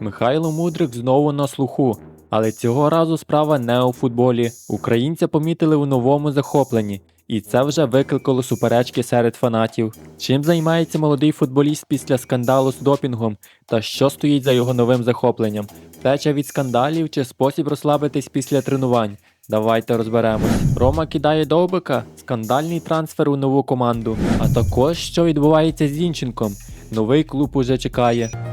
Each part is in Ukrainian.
Михайло Мудрик знову на слуху. Але цього разу справа не у футболі. Українця помітили у новому захопленні, і це вже викликало суперечки серед фанатів. Чим займається молодий футболіст після скандалу з допінгом, та що стоїть за його новим захопленням? Втеча від скандалів чи спосіб розслабитись після тренувань? Давайте розберемось. Рома кидає довбика, скандальний трансфер у нову команду. А також що відбувається з Зінченком. Новий клуб уже чекає.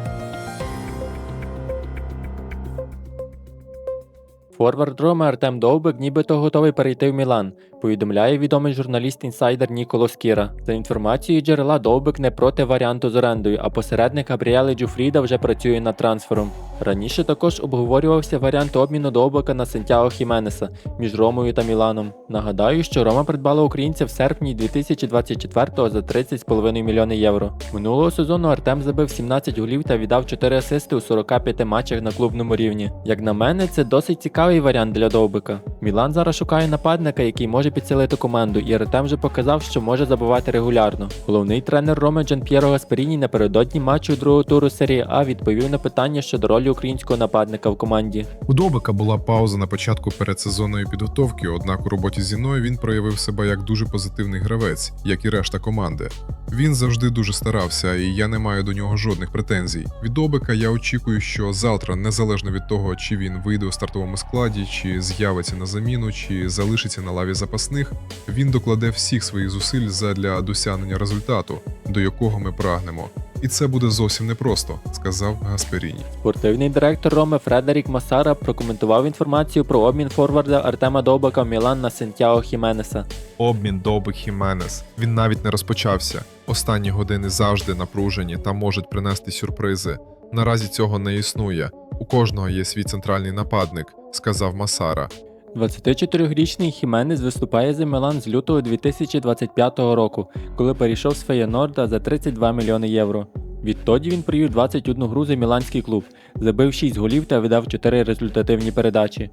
Форвард Рома Артем Довбик нібито готовий перейти в Мілан, повідомляє відомий журналіст-інсайдер Ніколо Скіра. За інформацією джерела, Довбик не проти варіанту з орендою, а посередник Габріели Джуфріда вже працює над трансфером. Раніше також обговорювався варіант обміну Довбика на Сантьяго Хіменеса між Ромою та Міланом. Нагадаю, що Рома придбала українця в серпні 2024-го за 30,5 мільйони євро. Минулого сезону Артем забив 17 голів та віддав 4 асисти у 45 матчах на клубному рівні. Як на мене, це досить цікавий варіант для Довбика. Мілан зараз шукає нападника, який може підсилити команду, і Артем вже показав, що може забивати регулярно. Головний тренер Роми Джан П'єро Гасперіні напередодні матчу другого туру серії А відповів на питання щодо ролі українського нападника в команді. У Довбика була пауза на початку передсезонної підготовки, однак у роботі зі мною він проявив себе як дуже позитивний гравець, як і решта команди. Він завжди дуже старався, і я не маю до нього жодних претензій. Від Довбика я очікую, що завтра, незалежно від того, чи він вийде у стартовому складі, чи з'явиться на заміну, чи залишиться на лаві запасних, він докладе всіх своїх зусиль задля досягнення результату, до якого ми прагнемо. І це буде зовсім непросто, сказав Гасперіні. Спортивний директор Роми Фредерік Масара прокоментував інформацію про обмін форварда Артема Довбика в Мілан на Сантьяго Хіменеса. Обмін Довбик Хіменес. Він навіть не розпочався. Останні години завжди напружені та можуть принести сюрпризи. Наразі цього не існує. У кожного є свій центральний нападник, сказав Масара. 24-річний Хіменес виступає за Мілан з лютого 2025 року, коли перейшов з Феєнорда за 32 мільйони євро. Відтоді він провів 21 гру за міланський клуб, забив 6 голів та видав 4 результативні передачі.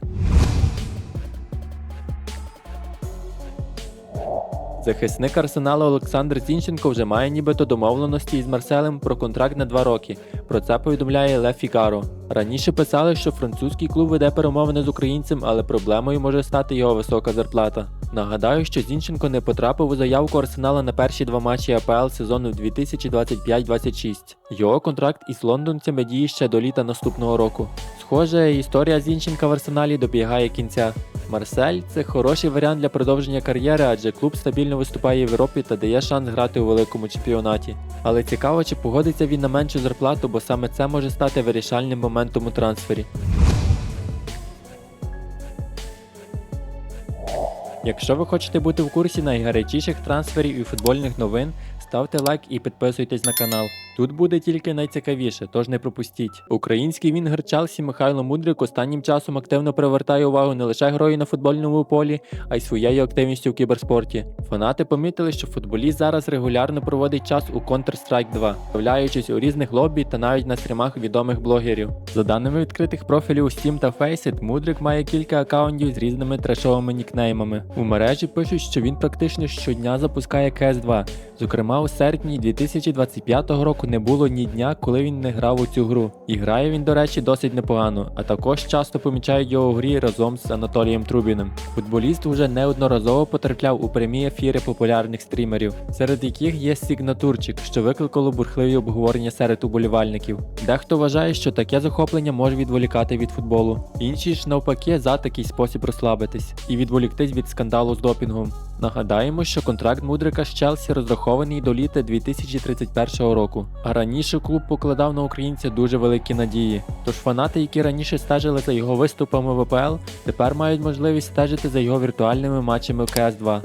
Захисник Арсенала Олександр Зінченко вже має нібито домовленості із Марселем про контракт на 2 роки. Про це повідомляє Ле Фігаро. Раніше писали, що французький клуб веде перемовини з українцем, але проблемою може стати його висока зарплата. Нагадаю, що Зінченко не потрапив у заявку Арсенала на перші два матчі АПЛ сезону 2025-26. Його контракт із лондонцями діє ще до літа наступного року. Схоже, історія Зінченка в Арсеналі добігає кінця. Марсель це хороший варіант для продовження кар'єри, адже клуб стабільно виступає в Європі та дає шанс грати у великому чемпіонаті. Але цікаво, чи погодиться він на меншу зарплату, бо саме це може стати вирішальним моментом у трансфері. Якщо ви хочете бути в курсі найгарячіших трансферів і футбольних новин, ставте лайк і підписуйтесь на канал. Тут буде тільки найцікавіше, тож не пропустіть. Український вінгер Челсі Михайло Мудрик останнім часом активно привертає увагу не лише грою на футбольному полі, а й своєю активністю в кіберспорті. Фанати помітили, що футболіст зараз регулярно проводить час у Counter-Strike 2, з'являючись у різних лобі та навіть на стрімах відомих блогерів. За даними відкритих профілів Steam та Faceit, Мудрик має кілька акаунтів з різними трешовими нікнеймами. У мережі пишуть, що він практично щодня запускає CS 2 Зокрема, у серпні 2025 року не було ні дня, коли він не грав у цю гру. І грає він, до речі, досить непогано, а також часто помічають його у грі разом з Анатолієм Трубіним. Футболіст вже неодноразово потрапляв у прямі ефіри популярних стрімерів, серед яких є сигнатурчик, що викликало бурхливі обговорення серед уболівальників. Дехто вважає, що таке захоплення може відволікати від футболу. Інші ж навпаки за такий спосіб розслабитись і відволіктись від скандалу з допінгом. Нагадаємо, що контракт Мудрика з Челсі розрахований до літа 2031 року, а раніше клуб покладав на українця дуже великі надії. Тож фанати, які раніше стежили за його виступами в АПЛ, тепер мають можливість стежити за його віртуальними матчами в КС 2